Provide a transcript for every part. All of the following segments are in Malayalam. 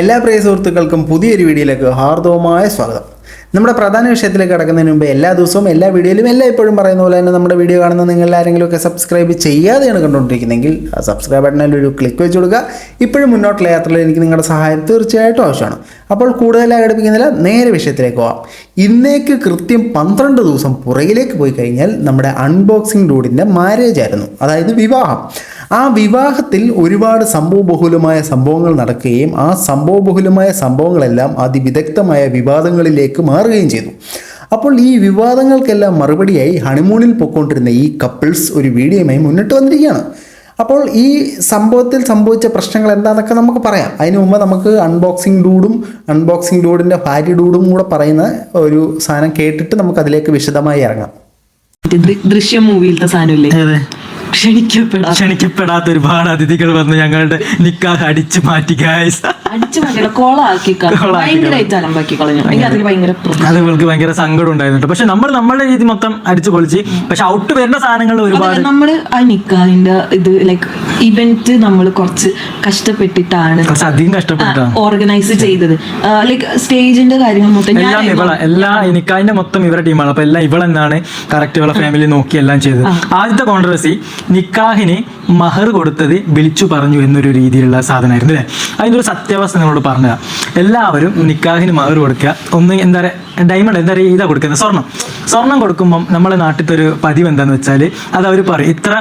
എല്ലാ പ്രിയ സുഹൃത്തുക്കൾക്കും പുതിയൊരു വീഡിയോയിലേക്ക് ഹാർദവമായ സ്വാഗതം. നമ്മുടെ പ്രധാന വിഷയത്തിലേക്ക് കടക്കുന്നതിന് മുമ്പ് എല്ലാ ദിവസവും എല്ലാ വീഡിയോയിലും എല്ലാ ഇപ്പോഴും പറയുന്ന പോലെ തന്നെ നമ്മുടെ വീഡിയോ കാണുന്ന നിങ്ങൾ ആരെങ്കിലും ഒക്കെ സബ്സ്ക്രൈബ് ചെയ്യാതെയാണ് കണ്ടുകൊണ്ടിരിക്കുന്നതെങ്കിൽ ആ സബ്സ്ക്രൈബ് ബട്ടണിൽ ഒരു ക്ലിക്ക് വെച്ച് കൊടുക്കുക. ഇപ്പോഴും മുന്നോട്ടുള്ള യാത്രയിൽ എനിക്ക് നിങ്ങളുടെ സഹായം തീർച്ചയായിട്ടും ആവശ്യമാണ്. അപ്പോൾ കൂടുതലായി ഘടിപ്പിക്കുന്നില്ല നേരെ വിഷയത്തിലേക്ക് പോവാം. ഇന്നേക്ക് കൃത്യം പന്ത്രണ്ട് ദിവസം പുറകിലേക്ക് പോയി കഴിഞ്ഞാൽ നമ്മുടെ അൺബോക്സിംഗ് ഡൂഡിന്റെ മാരേജ് ആയിരുന്നു. അതായത് വിവാഹം. ആ വിവാഹത്തിൽ ഒരുപാട് സംഭവബഹുലമായ സംഭവങ്ങൾ നടക്കുകയും ആ സംഭവബഹുലമായ സംഭവങ്ങളെല്ലാം അതിവിദഗ്ധമായ വിവാദങ്ങളിലേക്ക് മാറുകയും ചെയ്തു. അപ്പോൾ ഈ വിവാദങ്ങൾക്കെല്ലാം മറുപടിയായി ഹണിമൂണിൽ പൊയ്ക്കൊണ്ടിരുന്ന ഈ കപ്പിൾസ് ഒരു വീഡിയോയുമായി മുന്നിട്ട് വന്നിരിക്കുകയാണ്. അപ്പോൾ ഈ സംഭവത്തിൽ സംഭവിച്ച പ്രശ്നങ്ങൾ എന്താണെന്നൊക്കെ നമുക്ക് പറയാം. അതിന് മുമ്പ് നമുക്ക് അൺബോക്സിംഗ് ഡൂഡും അൺബോക്സിംഗ് ഡൂഡിന്റെ ഭാര്യ ഡൂഡും കൂടെ പറയുന്ന ഒരു സാധനം കേട്ടിട്ട് നമുക്ക് അതിലേക്ക് വിശദമായി ഇറങ്ങാം. ദൃശ്യം മൂവിയിലത്തെ സാധനമില്ലേ? ക്ഷണിക്കപ്പെടാ ക്ഷണിക്കപ്പെടാത്ത ഒരുപാട് അതിഥികൾ വന്ന് ഞങ്ങളുടെ നിക്കാഹ് അടിച്ചു മാറ്റി ഗായ്സ് അടിച്ചു കോളാക്കി കളഞ്ഞു. കോളാക്കി ഭയങ്കരമായിട്ട് അലമ്പാക്കി കളഞ്ഞു. എനിക്ക് അതിൽ ഭയങ്കര അത് ഇവൾക്ക് ഭയങ്കര സങ്കടം ഉണ്ടായിരുന്നു പക്ഷെ നമ്മൾ നമ്മളുടെ രീതി മൊത്തം അടിച്ചു പൊളിച്ച് പക്ഷെ ഔട്ട് വരുന്ന സാധനങ്ങൾ ഒരുപാട് നമ്മൾ ആ നിക്കാഹിന്റെ ഇത് ലൈക്ക് ഇവന്റ് നമ്മൾ കുറച്ച് കഷ്ടപ്പെട്ടിട്ടാണ് അധികം കഷ്ടപ്പെട്ടിട്ടാണ്. ഓർഗനൈസ് ചെയ്തത്. ലൈക്ക് സ്റ്റേജിന്റെ കാര്യങ്ങൾ മൊത്തം എല്ലാം ഇവള എല്ലാ നിക്കാഹിന്റെ മൊത്തം ഇവരുടെ ടീമാണ് അപ്പൊ എല്ലാം ഇവളെന്നാണ് കറക്റ്റ് ഇവളെ ഫാമിലി നോക്കി എല്ലാം ചെയ്തത്. ആദ്യത്തെ കോൺട്രവേഴ്സി നിക്കാഹിന് മഹർ കൊടുത്തത് വിളിച്ചു പറഞ്ഞു എന്നൊരു രീതിയിലുള്ള സാധനമായിരുന്നു അല്ലേ? അതിന്റെ ഒരു സത്യാവസ്ഥ നിങ്ങളോട് പറഞ്ഞുതരാം. എല്ലാവരും നിക്കാഹിന് മഹർ കൊടുക്കുക. ഒന്ന് എന്താ പറയുക ഡയമണ്ട് എന്താ പറയുക ഇതാ കൊടുക്കുന്നത്. സ്വർണം. സ്വർണം കൊടുക്കുമ്പം നമ്മളെ നാട്ടിലത്തെ ഒരു പതിവ് എന്താന്ന് വെച്ചാൽ അത് അവർ പറയും ഇത്ര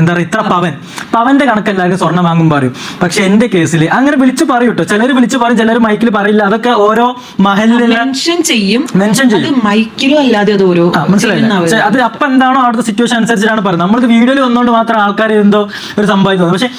എന്താ പറയുക ഇത്ര പവൻ. പവന്റെ കണക്ക് എല്ലാവരും സ്വർണം വാങ്ങും പറയും. പക്ഷെ എന്റെ കേസിൽ അങ്ങനെ വിളിച്ചു പറയും കേട്ടോ ചിലർ വിളിച്ചു പറയും ചിലർ മൈക്കിൽ പറയില്ല. അതൊക്കെ ഓരോ മഹലിലെ മെൻഷൻ ചെയ്യും. മെൻഷൻ അത് ചെയ്യും. മൈക്കിലോ അല്ലാതെ അത് ഓരോ ആ, മനസ്സിലായില്ല? അത് അപ്പൊ എന്താണോ അവിടുത്തെ സിറ്റുവേഷൻ അനുസരിച്ചാണ് പറയുന്നത്. നമ്മൾക്ക് വീഡിയോയിൽ വന്നുകൊണ്ട് മാത്രം ആൾക്കാർ എന്തോ ഒരു സംഭവം പക്ഷെ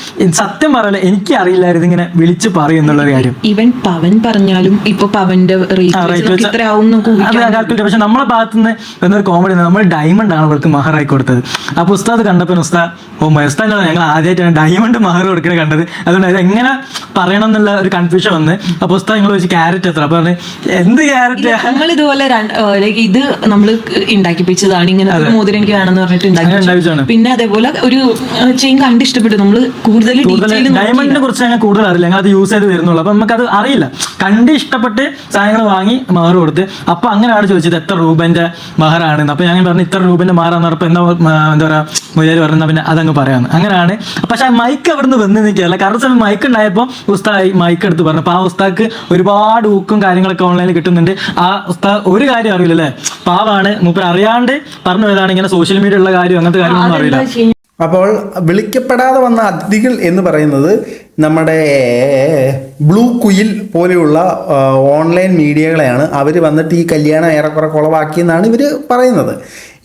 സത്യം പറയല്ലേ എനിക്ക് അറിയില്ലായിരുന്നു ഇങ്ങനെ വിളിച്ചു പറയും എന്നുള്ള കാര്യം. ഇവൻ പവൻ പറഞ്ഞാലും ഇപ്പൊ പവന്റെ റേറ്റ് ഇത്ര ആവും ഊഹിക്കാൻ പക്ഷെ നമ്മളെ ഭാഗത്തു നിന്ന് എന്നൊരു കോമഡി നമ്മൾ ഡയമണ്ട് ആണ് അവർക്ക് മഹറായി കൊടുത്തത്. അപ്പൊ ഉസ്താദ് കണ്ടപ്പോൾ ഉസ്താദ് ഓ ഉസ്താദ് ഞങ്ങൾ ആദ്യമായിട്ടാണ് ഡയമണ്ട് മഹർ കൊടുക്കണ കണ്ടത്. അതുകൊണ്ട് അത് എങ്ങനെ പറയണം എന്നുള്ള ഒരു കൺഫ്യൂഷൻ വന്ന് അപ്പൊ ഉസ്താദ് നിങ്ങൾ ചോദിച്ചു ക്യാരറ്റ് എത്ര? അപ്പൊ പറഞ്ഞു എന്ത് ക്യാരറ്റ്? ഞങ്ങൾ ഇതുപോലെ ഇത് നമ്മൾ ഉണ്ടാക്കിപ്പിച്ചതാണ്. ഇങ്ങനെ മോതിരം എനിക്ക് വേണമെന്ന് പറഞ്ഞിട്ട് പിന്നെ അതേപോലെ ഒരു ചെയിൻ കണ്ട് ഇഷ്ടപ്പെട്ടു നമ്മൾ കൂടുതൽ ഡയമണ്ടിനെ കുറിച്ച് ഞങ്ങൾ കൂടുതൽ അറിയില്ല. ഞങ്ങൾ അത് യൂസ് ചെയ്ത് വരുന്നുള്ളൂ. അപ്പൊ നമുക്ക് അത് അറിയില്ല. കണ്ട് ഇഷ്ടപ്പെട്ട് സാധനങ്ങൾ വാങ്ങി മഹർ കൊടുത്ത് അപ്പൊ അങ്ങനെയാണ് ചോദിച്ചത് എത്ര രൂപന്റെ മഹറാണ് അപ്പൊ ഞാൻ പറഞ്ഞു ഇത്ര രൂപന്റെ മഹറാന്ന് പറഞ്ഞപ്പോ എന്താ എന്താ പറയാ മുതലാളി പറഞ്ഞ പിന്നെ അതങ്ങ് പറയാന്ന്. അങ്ങനെയാണ്. പക്ഷെ ആ മൈക്ക് അവിടുന്ന് വന്ന് നിൽക്കുകയല്ല. കാരണം സമയം മൈക്ക് ഉണ്ടായപ്പോൾ ഉസ്താദ് മൈക്ക് എടുത്ത് പറഞ്ഞു. അപ്പൊ ആ ഉസ്താക്ക് ഒരുപാട് ഊക്കും കാര്യങ്ങളൊക്കെ ഓൺലൈനിൽ കിട്ടുന്നുണ്ട്. ആ ഉസ്താദ് ഒരു കാര്യം അറിയില്ല അല്ലേ പാവാണ്. മൂപ്പർ അറിയാണ്ട് പറഞ്ഞു പോയതാണ്. ഇങ്ങനെ സോഷ്യൽ മീഡിയ ഉള്ള കാര്യം അങ്ങനത്തെ കാര്യങ്ങളൊന്നും അറിയില്ല. അപ്പോൾ വിളിക്കപ്പെടാതെ വന്ന അതിഥികൾ എന്ന് പറയുന്നത് നമ്മുടെ ബ്ലൂ കുയിൽ പോലെയുള്ള ഓൺലൈൻ മീഡിയകളെയാണ് അവർ വന്നിട്ട് ഈ കല്യാണം ഏറെക്കുറെ കുളവാക്കിയെന്നാണ് ഇവർ പറയുന്നത്.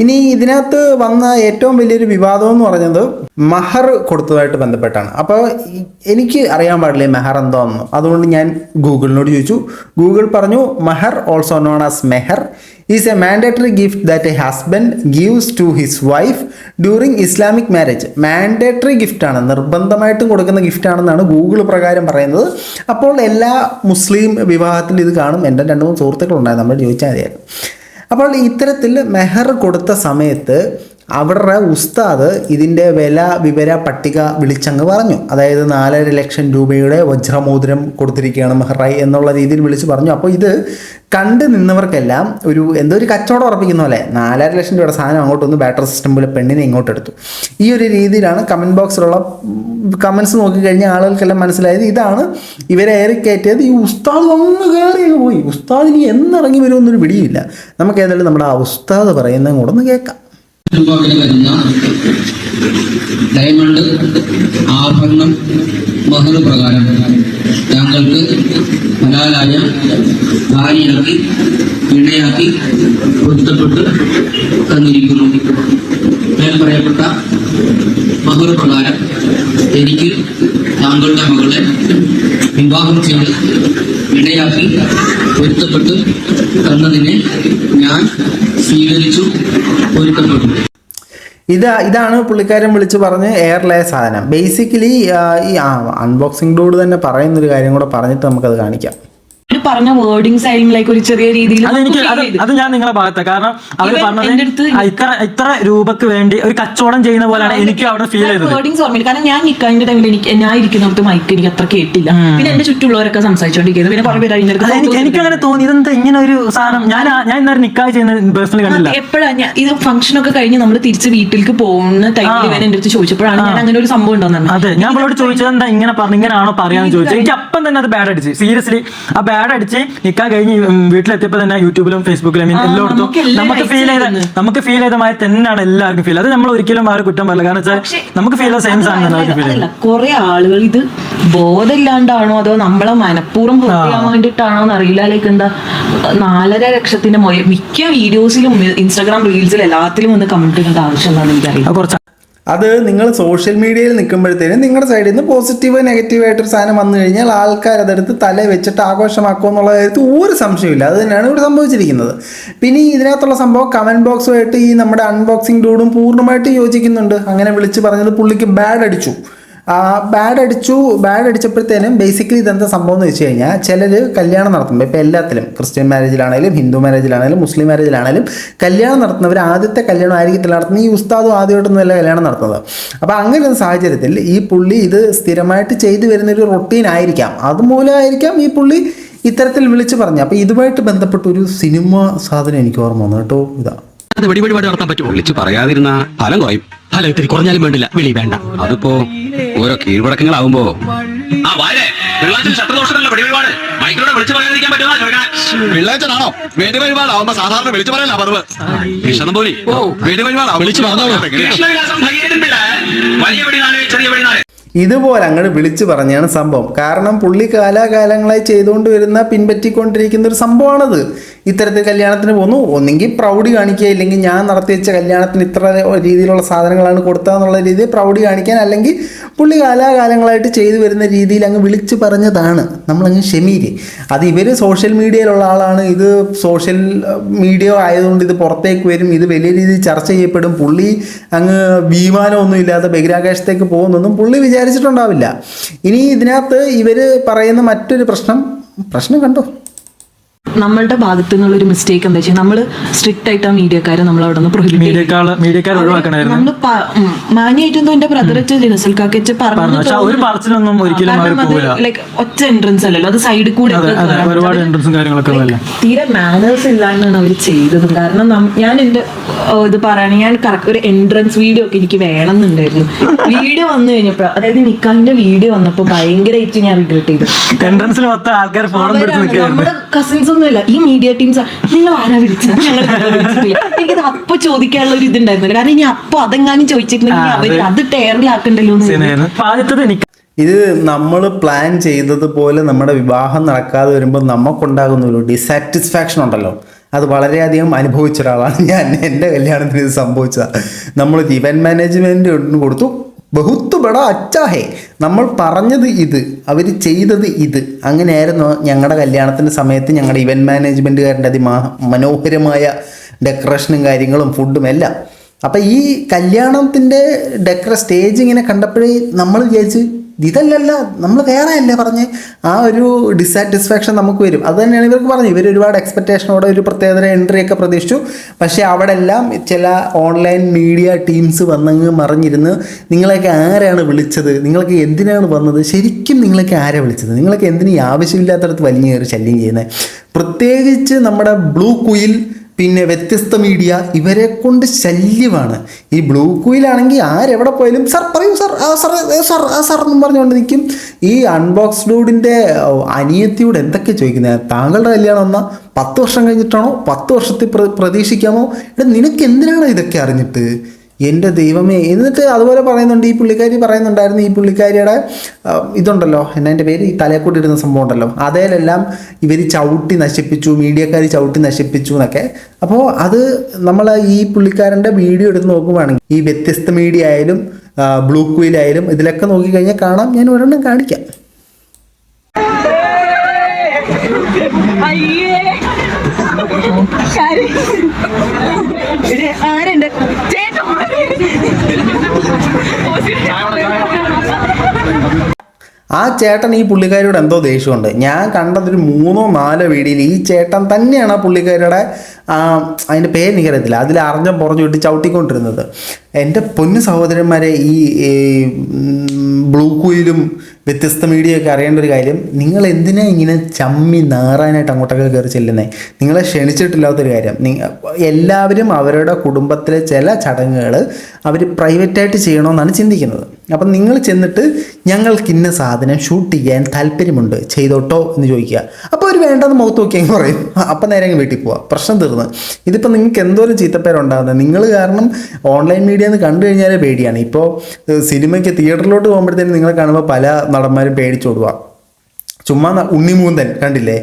ഇനി ഇതിനകത്ത് വന്ന ഏറ്റവും വലിയൊരു വിവാദം എന്ന് പറഞ്ഞത് മഹർ കൊടുത്തതായിട്ട് ബന്ധപ്പെട്ടാണ്. അപ്പോൾ എനിക്ക് അറിയാൻ പാടില്ല മെഹർ എന്താണെന്ന് അതുകൊണ്ട് ഞാൻ ഗൂഗിളിനോട് ചോദിച്ചു. ഗൂഗിൾ പറഞ്ഞു മഹർ also known as Maher is a mandatory gift that a husband gives to his wife during Islamic marriage mandatory ഗിഫ്റ്റാണ് നിർബന്ധമായിട്ടും കൊടുക്കുന്ന ഗിഫ്റ്റാണെന്നാണ് ഗൂഗിൾ പ്രകാരം പറയുന്നത്. അപ്പോൾ എല്ലാ മുസ്ലിം വിവാഹത്തിലും ഇത് കാണും. എന്റെ രണ്ട് മൂന്ന് സുഹൃത്തുക്കളുണ്ടായിരുന്നു. നമ്മൾ ചോദിച്ചാൽ മതിയായിരുന്നു. അപ്പോൾ ഇത്തരത്തിൽ മെഹർ കൊടുത്ത സമയത്ത് അവരുടെ ഉസ്താദ് ഇതിന്റെ വില വിവര പട്ടിക വിളിച്ചങ്ങ് പറഞ്ഞു. അതായത് നാലര ലക്ഷം രൂപയുടെ വജ്രമോതിരം കൊടുത്തിരിക്കുകയാണ് മെഹറായി എന്നുള്ള രീതിയിൽ വിളിച്ച് പറഞ്ഞു. അപ്പോൾ ഇത് കണ്ട് നിന്നവർക്കെല്ലാം ഒരു എന്തോ ഒരു കച്ചവടം ഉറപ്പിക്കുന്ന പോലെ നാലര ലക്ഷം രൂപയുടെ സാധനം അങ്ങോട്ട് അങ്ങോട്ടൊന്ന് ബാറ്ററി സിസ്റ്റം പോലെ പെണ്ണിനെ ഇങ്ങോട്ട് എടുത്തു ഈ ഒരു രീതിയിലാണ് കമന്റ് ബോക്സിലുള്ള കമൻസ് നോക്കിക്കഴിഞ്ഞാൽ ആളുകൾക്കെല്ലാം മനസ്സിലായത്. ഇതാണ് ഇവരെ ഏറി കയറ്റിയത്. ഈ ഉസ്താദ് വന്ന് കയറി പോയി. ഉസ്താദ് ഇനി എന്നിറങ്ങി വരുമെന്നൊരു പിടിയില്ല നമുക്ക് ഏതായാലും നമ്മുടെ ആ ഉസ്താദ് പറയുന്നതും കൂടെ ഒന്ന് കേൾക്കാം. ഡയമണ്ട് ആഭരണം മഹർ പ്രകാരം താങ്കൾക്ക് ഹലാലായ ഭാര്യയാക്കി ഇണയാക്കി പൊരുത്തപ്പെട്ട് തന്നിരിക്കുന്നു. മേൽ പറയപ്പെട്ട മഹർ പ്രകാരം എനിക്ക് താങ്കളുടെ മകളെ വിവാഹം ചെയ്ത് ഇണയാക്കി പൊരുത്തപ്പെട്ട് തന്നതിനെ ഞാൻ സ്വീകരിച്ചു പൊരുത്തപ്പെട്ടു. ഇത് ഇതാണ് പുള്ളിക്കാരൻ വിളിച്ച് പറഞ്ഞ് എയർലേ സാധനം. ബേസിക്കലി ഈ അൺബോക്സിംഗ് ഡോട് തന്നെ പറയുന്നൊരു കാര്യം കൂടെ പറഞ്ഞിട്ട് നമുക്കത് കാണിക്കാം. പറഞ്ഞ വേർഡിങ്സ് ആയാലും ലൈക്ക് ഒരു ചെറിയ രീതിയിൽ അത് ഞാൻ നിങ്ങളെ ഭാഗത്ത് കാരണം അവർ പറഞ്ഞത് ഇത്ര ഇത്ര രൂപക്ക് വേണ്ടി ഒരു കച്ചവടം ചെയ്യുന്ന പോലെയാണ് എനിക്ക് അവിടെ ഫീൽ ചെയ്തത്. വേർഡിങ്സ് ഓർമ്മയില്ല. കാരണം ഞാൻ നിൽക്കാന്റെ ടൈമിൽ എനിക്ക് ഞാൻ ഇരിക്കുന്നിടത്ത് മൈക്ക് എനിക്ക് അത്ര കേട്ടില്ല. പിന്നെ എന്റെ ചുറ്റുമുള്ളവരൊക്കെ സംസാരിച്ചോണ്ടിരിക്കുന്നത് പിന്നെ കുറെ പേര് എനിക്ക് എനിക്ക് അങ്ങനെ തോന്നി ഇതെന്താ ഇങ്ങനെ ഒരു സാധനം? ഞാൻ ഞാൻ ഇന്നലെ നിക്കാ ചെയ്യുന്ന പേഴ്സണലി കണ്ടില്ല. എപ്പോഴാണ് ഇത് ഫംഗ്ഷൻ ഒക്കെ കഴിഞ്ഞ് നമ്മൾ തിരിച്ച് വീട്ടിലേക്ക് പോകുന്ന ടൈമിൽ ഇവൻ എന്റെ അടുത്ത് ചോദിച്ചപ്പോഴാണ് ഞാൻ അങ്ങനെ ഒരു സംഭവം ഉണ്ടോന്നു അതെ ഞാൻ അവളോട് ചോദിച്ചത് എന്താ ഇങ്ങനെ പറഞ്ഞു ഇങ്ങനെയാണോ പറയാന്ന് ചോദിച്ചത് എനിക്ക് അപ്പം തന്നെ അത് ബാഡ് അടിച്ച്. സീരിയസ്ലി ആ ബാഡ് അടിച്ച് നിക്കാൻ കഴിഞ്ഞ് ഉം, വീട്ടിലെത്തിയപ്പോ തന്നെ യൂട്യൂബിലും ഫേസ്ബുക്കിലും എല്ലായിടത്തും നമുക്ക് ഫീൽ ചെയ്ത നമുക്ക് ഫീൽ ചെയ്ത മാതിരി തന്നെയാണ് എല്ലാവർക്കും ഫീൽ അത് നമ്മൾ ഒരിക്കലും ആ ഒരു കുറ്റം പറയില്ല. കാരണം വെച്ചാൽ നമുക്ക് ഫീൽ സെയിം സാധനം കുറെ ആളുകൾ ഇത് ബോധമില്ലാണ്ടാണോ അതോ നമ്മളെ മനഃപൂർവം ചെയ്യാൻ വേണ്ടിട്ടാണോ എന്ന് അറിയില്ല. ലൈക്ക് എന്താ നാലര ലക്ഷത്തിന്റെ മിക്ക വീഡിയോസിലും ഇൻസ്റ്റാഗ്രാം റീൽസിലും എല്ലാത്തിലും ഒന്ന് കമന്റ് ചെയ്യേണ്ട ആവശ്യം എന്താണെന്ന് എനിക്കറിയില്ല. അത് നിങ്ങൾ സോഷ്യൽ മീഡിയയിൽ നിൽക്കുമ്പോഴത്തേനും നിങ്ങളുടെ സൈഡിൽ നിന്ന് പോസിറ്റീവ് നെഗറ്റീവ് ആയിട്ടൊരു സാധനം വന്നു കഴിഞ്ഞാൽ ആൾക്കാർ അതെടുത്ത് തല വെച്ചിട്ട് ആഘോഷമാക്കുക എന്നുള്ള കാര്യത്തിൽ ഒരു സംശയമില്ല അത് തന്നെയാണ് ഇവിടെ സംഭവിച്ചിരിക്കുന്നത്. പിന്നെ ഇതിനകത്തുള്ള സംഭവം കമന്റ് ബോക്സുമായിട്ട് ഈ നമ്മുടെ അൺബോക്സിംഗ് ഡൂഡും പൂർണമായിട്ട് യോജിക്കുന്നുണ്ട്. അങ്ങനെ വിളിച്ച് പറഞ്ഞത് പുള്ളിക്ക് ബാഡ് അടിച്ചു. ബാഡ് അടിച്ചു ബാഡ് അടിച്ചപ്പോഴത്തേനും ബേസിക്കലി ഇതെന്താ സംഭവം എന്ന് വെച്ച് കഴിഞ്ഞാൽ ചിലർ കല്യാണം നടത്തുമ്പോൾ ഇപ്പോൾ എല്ലാത്തിലും ക്രിസ്ത്യൻ മാരേജിലാണെങ്കിലും ഹിന്ദു മാരേജിലാണെങ്കിലും മുസ്ലിം മാരേജിലാണെങ്കിലും കല്യാണം നടത്തുന്നവർ ആദ്യത്തെ കല്യാണം ആയിരിക്കത്തില്ല നടത്തുന്നത്. ഈ ഉസ്താദും ആദ്യമായിട്ടൊന്നുമല്ല കല്യാണം നടത്തുന്നത്. അപ്പോൾ അങ്ങനെ ഒരു സാഹചര്യത്തിൽ ഈ പുള്ളി ഇത് സ്ഥിരമായിട്ട് ചെയ്തു വരുന്നൊരു റൊട്ടീൻ ആയിരിക്കാം. അതുമൂലമായിരിക്കാം ഈ പുള്ളി ഇത്തരത്തിൽ വിളിച്ചു പറഞ്ഞു അപ്പോൾ ഇതുമായിട്ട് ബന്ധപ്പെട്ട ഒരു സിനിമ സാധനം എനിക്ക് ഓർമ്മ വന്നു കേട്ടോ. ഇതാ. അത് വെടിവഴിപാട് നടത്താൻ പറ്റുമോ? വിളിച്ചു പറയാതിരുന്ന ഫലം കുറയും. ഫലം ഇത്തിരി കുറഞ്ഞാലും വേണ്ടില്ല. വിളി വേണ്ട. അതിപ്പോ ഓരോ കീഴ്വഴക്കങ്ങളാവുമ്പോ ആ വേണ്ടി വഴിപാടാവുമ്പോ സാധാരണ വിളിച്ചു പറയാനാ പതിവ്. കൃഷ്ണൻ പോലി. വെടിവഴിപാടാ വിളിച്ചു പറഞ്ഞോളൂ. ചെറിയ ഇതുപോലെ അങ്ങോട്ട് വിളിച്ചു പറഞ്ഞാണ് സംഭവം. കാരണം പുള്ളി കാലാകാലങ്ങളായി ചെയ്തുകൊണ്ട് വരുന്ന പിൻപറ്റിക്കൊണ്ടിരിക്കുന്ന ഒരു സംഭവമാണത്. ഇത്തരത്തിൽ കല്യാണത്തിന് പോന്നു ഒന്നെങ്കിൽ പ്രൗഢി കാണിക്കുക ഇല്ലെങ്കിൽ ഞാൻ നടത്തി വെച്ച കല്യാണത്തിന് ഇത്ര രീതിയിലുള്ള സാധനങ്ങളാണ് കൊടുത്തതെന്നുള്ള രീതിയിൽ പ്രൗഢി കാണിക്കാൻ അല്ലെങ്കിൽ പുള്ളി കാലാകാലങ്ങളായിട്ട് ചെയ്തു വരുന്ന രീതിയിൽ അങ്ങ് വിളിച്ചു പറഞ്ഞതാണ്. നമ്മളങ്ങ് ക്ഷമീര് അത് ഇവർ സോഷ്യൽ മീഡിയയിലുള്ള ആളാണ്. ഇത് സോഷ്യൽ മീഡിയ ആയതുകൊണ്ട് ഇത് പുറത്തേക്ക് വരും. ഇത് വലിയ രീതിയിൽ ചർച്ച ചെയ്യപ്പെടും. പുള്ളി അങ്ങ് വിമാനമൊന്നും ഇല്ലാതെ ബഹിരാകാശത്തേക്ക് പോകുന്നൊന്നും പുള്ളി വിചാരിച്ചിട്ടുണ്ടാവില്ല. ഇനി ഇതിനകത്ത് ഇവർ പറയുന്ന മറ്റൊരു പ്രശ്നം പ്രശ്നം കണ്ടോ? നമ്മളുടെ ഭാഗത്ത് നിന്നുള്ള ഒരു മിസ്റ്റേക്ക് എന്താ വെച്ചാൽ നമ്മൾ സ്ട്രിക്റ്റ് ആയിട്ട് ആ മീഡിയക്കാരെ നമ്മൾ അവിടെ നിന്ന് പ്രൊഹിബിറ്റ് നമ്മൾ മാനിയായിട്ടൊന്നും എന്റെ പറഞ്ഞു. പറച്ചിലൊന്നും ഒരിക്കലും അവർ പോവില്ല. ലൈക്ക് ഒറ്റ എൻട്രൻസ് അല്ലല്ലോ അത് സൈഡിൽ കൂടെ തീരെ മാനേഴ്സ് ഇല്ലാണ്ടാണ് അവർ ചെയ്തത്. കാരണം ഞാൻ എന്റെ ഇത് പറയുകയാണെങ്കിൽ ഞാൻ കറക്റ്റ് ഒരു എൻട്രൻസ് വീഡിയോ ഒക്കെ എനിക്ക് വേണം എന്നുണ്ടായിരുന്നു വീഡിയോ വന്നു കഴിഞ്ഞപ്പോ അതായത് നിക്കാഹിന്റെ വീഡിയോ വന്നപ്പോ ഭയങ്കരമായിട്ട് ഞാൻ റിഗ്രറ്റ് ചെയ്തു. എൻട്രൻസിൽ മൊത്തം ആൾക്കാർ നമ്മുടെ കസിൻസ് ഒന്നുമില്ല ഈ മീഡിയ ടീംസ് നിങ്ങൾ ആരാ വിളിച്ചത്? ഞങ്ങൾ വിളിച്ചിട്ടില്ല? എനിക്കത് അപ്പൊ ചോദിക്കാനുള്ള ഒരു ഇതുണ്ടായിരുന്നില്ല. കാരണം ഇനി അപ്പൊ അതെങ്ങാനും ചോദിച്ചിട്ടുണ്ടെങ്കിൽ അവർ അത്. ടേറിലാക്കണ്ടല്ലോ. ആദ്യത്തത് എനിക്ക് ഇത് നമ്മൾ പ്ലാൻ ചെയ്തതുപോലെ നമ്മുടെ വിവാഹം നടക്കാതെ വരുമ്പോൾ നമുക്കുണ്ടാകുന്ന ഒരു ഡിസാറ്റിസ്ഫാക്ഷൻ ഉണ്ടല്ലോ. അത് വളരെയധികം അനുഭവിച്ച ഒരാളാണ് ഞാൻ. എന്റെ കല്യാണത്തിന് ഇത് സംഭവിച്ചത്. നമ്മൾ ഇവന്റ് മാനേജ്മെന്റ് കൊടുത്തു. ബഹുത്ത് ബട അച്ചാഹേ നമ്മൾ പറഞ്ഞത് ഇത് അവർ ചെയ്തത് ഇത്. അങ്ങനെയായിരുന്നു ഞങ്ങളുടെ കല്യാണത്തിന്റെ സമയത്ത് ഞങ്ങളുടെ ഇവന്റ് മാനേജ്മെന്റുകാരന്റെ അതിമാ മനോഹരമായ ഡെക്കറേഷനും കാര്യങ്ങളും ഫുഡും എല്ലാം. അപ്പം ഈ കല്യാണത്തിന്റെ ഡെക്കറ സ്റ്റേജ് ഇങ്ങനെ കണ്ടപ്പോഴേ നമ്മൾ വിചാരിച്ച് ഇതല്ലല്ല നമ്മൾ വേറെ അല്ലേ പറഞ്ഞ് ആ ഒരു ഡിസാറ്റിസ്ഫാക്ഷൻ നമുക്ക് വരും. അത് തന്നെയാണ് ഇവർക്ക് പറഞ്ഞത്. ഇവർ ഒരുപാട് എക്സ്പെക്റ്റേഷനോടെ ഒരു പ്രത്യേകതര എൻട്രി ഒക്കെ പ്രതീക്ഷിച്ചു. പക്ഷേ അവിടെ എല്ലാം ചില ഓൺലൈൻ മീഡിയ ടീംസ് വന്നങ്ങ് മറിഞ്ഞിരുന്ന് നിങ്ങളെയൊക്കെ ആരാണ് വിളിച്ചത്? നിങ്ങൾക്ക് എന്തിനാണ് വന്നത്? ശരിക്കും നിങ്ങളൊക്കെ ആരാ വിളിച്ചത്? നിങ്ങളൊക്കെ എന്തിനും ആവശ്യമില്ലാത്തടത്ത് വലിയ കയറി ശല്യം ചെയ്യുന്നത് പ്രത്യേകിച്ച് നമ്മുടെ ബ്ലൂ കുയിൽ പിന്നെ വ്യത്യസ്ത മീഡിയ ഇവരെ കൊണ്ട് ശല്യമാണ്. ഈ ബ്ലൂ കുയിലാണെങ്കിൽ ആരെവിടെ പോയാലും സാർ പറയൂ സാർ സാർ സാർ ആ സാർ എന്നും പറഞ്ഞുകൊണ്ട് നിൽക്കും. ഈ അൺബോക്സ് ഡൂഡിന്റെ അനിയത്തിയോട് എന്തൊക്കെ ചോദിക്കുന്നത് താങ്കളുടെ കല്യാണം എന്നാൽ പത്ത് വർഷം കഴിഞ്ഞിട്ടാണോ? പത്ത് വർഷത്തിൽ പ്ര പ്രതീക്ഷിക്കാമോ? എടാ നിനക്ക് എന്തിനാണ് ഇതൊക്കെ അറിഞ്ഞിട്ട്? എന്റെ ദൈവമേ. എന്നിട്ട് അതുപോലെ പറയുന്നുണ്ട് ഈ പുള്ളിക്കാരി പറയുന്നുണ്ടായിരുന്നു ഈ പുള്ളിക്കാരിയുടെ ഇതുണ്ടല്ലോ എന്നാ എന്റെ പേര്? ഈ തലേക്കൂട്ടി ഇടുന്ന സംഭവം ഉണ്ടല്ലോ അതേലെല്ലാം ഇവർ ചവിട്ടി നശിപ്പിച്ചു മീഡിയക്കാർ ചവിട്ടി നശിപ്പിച്ചു എന്നൊക്കെ. അപ്പോൾ അത് നമ്മൾ ഈ പുള്ളിക്കാരന്റെ വീഡിയോ എടുത്ത് നോക്കുവാണെങ്കിൽ ഈ വ്യത്യസ്ത മീഡിയ ആയാലും ബ്ലൂ ക്വീലായാലും ഇതിലൊക്കെ നോക്കിക്കഴിഞ്ഞാൽ കാണാം ഞാൻ ഒരെണ്ണം കാണിക്കാം. ആരുണ്ട്? ആ ചേട്ടൻ ഈ പുള്ളിക്കാരിയോട് എന്തോ ദേഷ്യമുണ്ട്. ഞാൻ കണ്ടതൊരു മൂന്നോ നാലോ വീഡിയോയിൽ ഈ ചേട്ടൻ തന്നെയാണ് ആ പുള്ളിക്കാരിയുടെ അതിന്റെ പേര് എനിക്കറിയത്തില്ല അതിൽ അറിഞ്ഞം പുറഞ്ഞു വിട്ട് ചവിട്ടിക്കൊണ്ടിരുന്നത്. എന്റെ പൊന്നു സഹോദരന്മാരെ ഈ ബ്ലൂ കുയിലും വ്യത്യസ്ത മീഡിയ ഒക്കെ അറിയേണ്ട ഒരു കാര്യം നിങ്ങൾ എന്തിനാ ഇങ്ങനെ ചമ്മി നേറാനായിട്ട് അങ്ങോട്ടൊക്കെ കയറി ചെല്ലുന്നത് നിങ്ങളെ ക്ഷണിച്ചിട്ടില്ലാത്തൊരു കാര്യം. എല്ലാവരും അവരുടെ കുടുംബത്തിലെ ചില ചടങ്ങുകൾ അവർ പ്രൈവറ്റായിട്ട് ചെയ്യണമെന്നാണ് ചിന്തിക്കുന്നത്. അപ്പം നിങ്ങൾ ചെന്നിട്ട് ഞങ്ങൾക്ക് ഇന്ന സാധനം ഷൂട്ട് ചെയ്യാൻ താല്പര്യമുണ്ട് ചെയ്തോട്ടോ എന്ന് ചോദിക്കുക. അപ്പോൾ അവർ വേണ്ടെന്ന് മുഖത്ത് നോക്കിയെങ്കിൽ പറയും. അപ്പം നേരെ അങ്ങ് വീട്ടിൽ പോവാം. പ്രശ്നം തീർന്ന്. ഇതിപ്പോൾ നിങ്ങൾക്ക് എന്തോരം ചീത്തപ്പേരുണ്ടാകുന്നത്? നിങ്ങൾ കാരണം ഓൺലൈൻ മീഡിയ എന്ന് കണ്ടു കഴിഞ്ഞാലേ പേടിയാണ്. ഇപ്പോൾ സിനിമയ്ക്ക് തിയേറ്ററിലോട്ട് പോകുമ്പോഴത്തേനും നിങ്ങളെ കാണുമ്പോൾ പല നടന്മാരും പേടിച്ചോടുക ചുമ്മാ ഉണ്ണിമൂന്തൻ കണ്ടില്ലേ?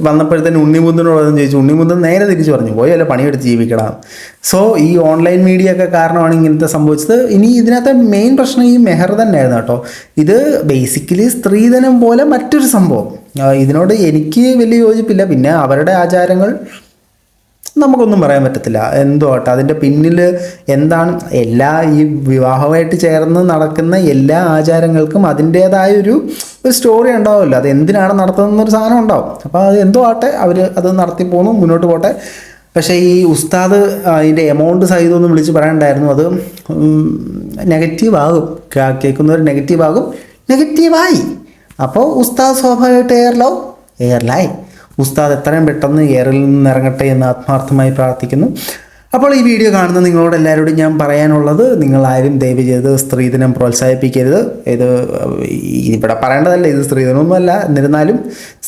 വന്നപ്പോഴത്തേന് ഉണ്ണിമൂന്തനോടൊന്നും ചോദിച്ചു ഉണ്ണിമുന്തൻ നേരെ തിരിച്ചു പറഞ്ഞു പോയി അല്ല പണിയെടുത്ത് ജീവിക്കണം സോ ഈ ഓൺലൈൻ മീഡിയ ഒക്കെ കാരണമാണ് ഇങ്ങനത്തെ സംഭവിച്ചത്. ഇനി ഇതിനകത്തെ മെയിൻ പ്രശ്നം ഈ മെഹർ തന്നെയായിരുന്നു കേട്ടോ. ഇത് ബേസിക്കലി സ്ത്രീധനം പോലെ മറ്റൊരു സംഭവം. ഇതിനോട് എനിക്ക് വലിയ യോജിപ്പില്ല. പിന്നെ അവരുടെ ആചാരങ്ങൾ നമുക്കൊന്നും പറയാൻ പറ്റത്തില്ല. എന്തോ ആട്ടെ അതിന്റെ പിന്നിൽ എന്താണ് എല്ലാ ഈ വിവാഹമായിട്ട് ചേർന്ന് നടക്കുന്ന എല്ലാ ആചാരങ്ങൾക്കും അതിന്റേതായ ഒരു സ്റ്റോറി ഉണ്ടാവുമല്ലോ. അത് എന്തിനാണ് നടത്തുന്നൊരു സാധനം ഉണ്ടാവും. അപ്പോൾ അത് എന്തോ ആട്ടെ അവർ അത് നടത്തി പോകുന്നു മുന്നോട്ട് പോട്ടെ. പക്ഷേ ഈ ഉസ്താദ് അതിന്റെ എമൗണ്ട് സഹിതമൊന്നും വിളിച്ച് പറയണ്ടായിരുന്നു. അത് നെഗറ്റീവ് ആകും. കേൾക്കുന്നവർ നെഗറ്റീവ് ആകും. നെഗറ്റീവായി അപ്പോൾ ഉസ്താദ് സ്വാഭാവികമായിട്ട് എയർലാവും എയർലായി ഉസ്താദ് എത്രയും പെട്ടെന്ന് എയറിൽ നിന്ന് ഇറങ്ങട്ടെ എന്ന് ആത്മാർത്ഥമായി പ്രാർത്ഥിക്കുന്നു. അപ്പോൾ ഈ വീഡിയോ കാണുന്ന നിങ്ങളോട് എല്ലാവരോടും ഞാൻ പറയാനുള്ളത് നിങ്ങളാരും ദയവ് ചെയ്ത് സ്ത്രീധനം പ്രോത്സാഹിപ്പിക്കരുത്. ഇത് ഇവിടെ പറയേണ്ടതല്ല ഇത് സ്ത്രീധനമൊന്നുമല്ല. എന്നിരുന്നാലും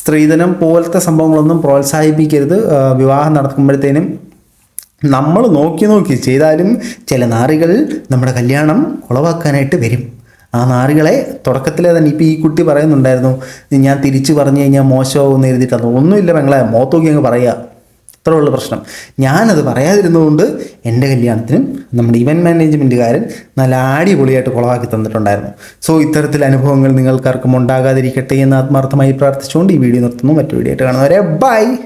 സ്ത്രീധനം പോലത്തെ സംഭവങ്ങളൊന്നും പ്രോത്സാഹിപ്പിക്കരുത്. വിവാഹം നടക്കുമ്പോഴത്തേനും നമ്മൾ നോക്കി നോക്കി ചെയ്താലും ചില നാറികൾ നമ്മുടെ കല്യാണം കുളവാക്കാനായിട്ട് വരും. ആ നാറികളെ തുടക്കത്തിലെ തന്നെ ഇപ്പോൾ ഈ കുട്ടി പറയുന്നുണ്ടായിരുന്നു ഞാൻ തിരിച്ചു പറഞ്ഞു കഴിഞ്ഞാൽ മോശമാവുമെന്ന് എഴുതിയിട്ടാണ് ഒന്നുമില്ല പെങ്ങളെ മോത്തോക്കി അങ്ങ് പറയുക. ഉള്ളൂ പ്രശ്നം. ഞാനത് പറയാതിരുന്നതുകൊണ്ട് എന്റെ കല്യാണത്തിനും നമ്മുടെ ഇവന്റ് മാനേജ്മെന്റുകാരൻ നല്ല അടിപൊളിയായിട്ട് കുളവാക്കി തന്നിട്ടുണ്ടായിരുന്നു. സോ ഇത്തരത്തിൽ അനുഭവങ്ങൾ നിങ്ങൾക്കാർക്കും ഉണ്ടാകാതിരിക്കട്ടെ എന്ന് ആത്മാർത്ഥമായി പ്രാർത്ഥിച്ചുകൊണ്ട് ഈ വീഡിയോ നിർത്തുന്നു. മറ്റു വീഡിയോ ആയിട്ട് കാണുന്നവരെ ബൈ!